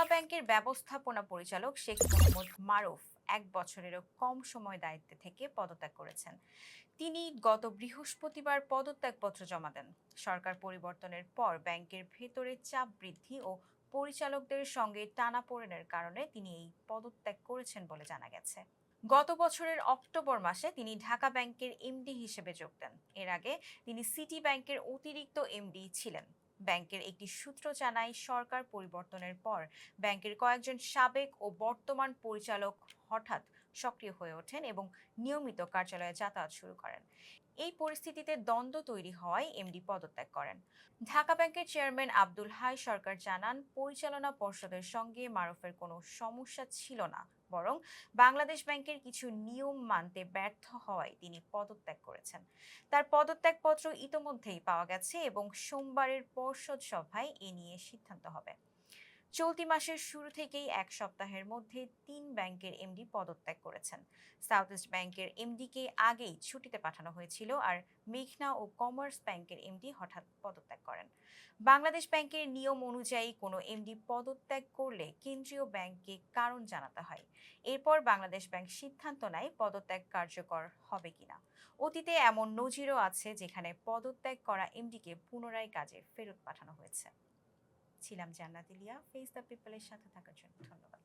ঢাকা ব্যাংকের ব্যবস্থাপনা পরিচালক শেখ মোহাম্মদ মারুফ এক বছরেরও কম সময় দায়িত্বে থেকে পদত্যাগ করেছেন। তিনি গত বৃহস্পতিবার পদত্যাগপত্র জমা দেন। সরকার পরিবর্তনের পর ব্যাংকের ভেতরে চাপ বৃদ্ধি ও পরিচালকদের সঙ্গে টানাপোড়েনের কারণে তিনি এই পদত্যাগ করেছেন বলে জানা গেছে। গত বছরের অক্টোবর মাসে তিনি ঢাকা ব্যাংকের এমডি হিসেবে যোগ দেন। এর আগে তিনি সিটি ব্যাংকের অতিরিক্ত এমডি ছিলেন। ব্যাংকের একটি সূত্র জানায় সরকার পরিবর্তনের পর ব্যাংকের কয়েকজন সাবেক ও বর্তমান পরিচালক হঠাৎ সক্রিয় হয়ে ওঠেন এবং নিয়মিত কার্যালয়ে যাতায়াত শুরু করেন। এই পরিস্থিতিতে দ্বন্দ্ব তৈরি হওয়ায় এমডি পদত্যাগ করেন। ঢাকা ব্যাংকের চেয়ারম্যান আব্দুল হাই সরকার জানান, পরিচালনা পর্ষদের সঙ্গে মারুফের কোনো সমস্যা ছিল না, বরং বাংলাদেশ ব্যাংকের কিছু নিয়ম মানতে ব্যর্থ হওয়ায় তিনি পদত্যাগ করেছেন। তার পদত্যাগপত্র ইতোমধ্যেই পাওয়া গেছে এবং সোমবারের পর্ষদ সভায় এ নিয়ে সিদ্ধান্ত হবে। চলতি মাসের শুরু থেকেই এক সপ্তাহের মধ্যে তিন ব্যাংকের এমডি পদত্যাগ করেছেন। সাউথ ইস্ট ব্যাংকের এমডিকে আগেই ছুটিতে পাঠানো হয়েছিল আর মেঘনা ও কমার্স ব্যাংকের এমডি হঠাৎ পদত্যাগ করেন। বাংলাদেশ ব্যাংকের নিয়ম অনুযায়ী কোনো এমডি পদত্যাগ করলে কেন্দ্রীয় ব্যাংককে কারণ জানাতে হয়। এরপর বাংলাদেশ ব্যাংক সিদ্ধান্ত নেয় পদত্যাগ কার্যকর হবে কিনা। অতীতে এমন নজিরও আছে যেখানে পদত্যাগ করা এমডিকে পুনরায় কাজে ফেরত পাঠানো হয়েছে। ছিলাম জান্নাত ইলিয়া। ফেস দ্য পিপলের সাথে থাকার জন্য ধন্যবাদ।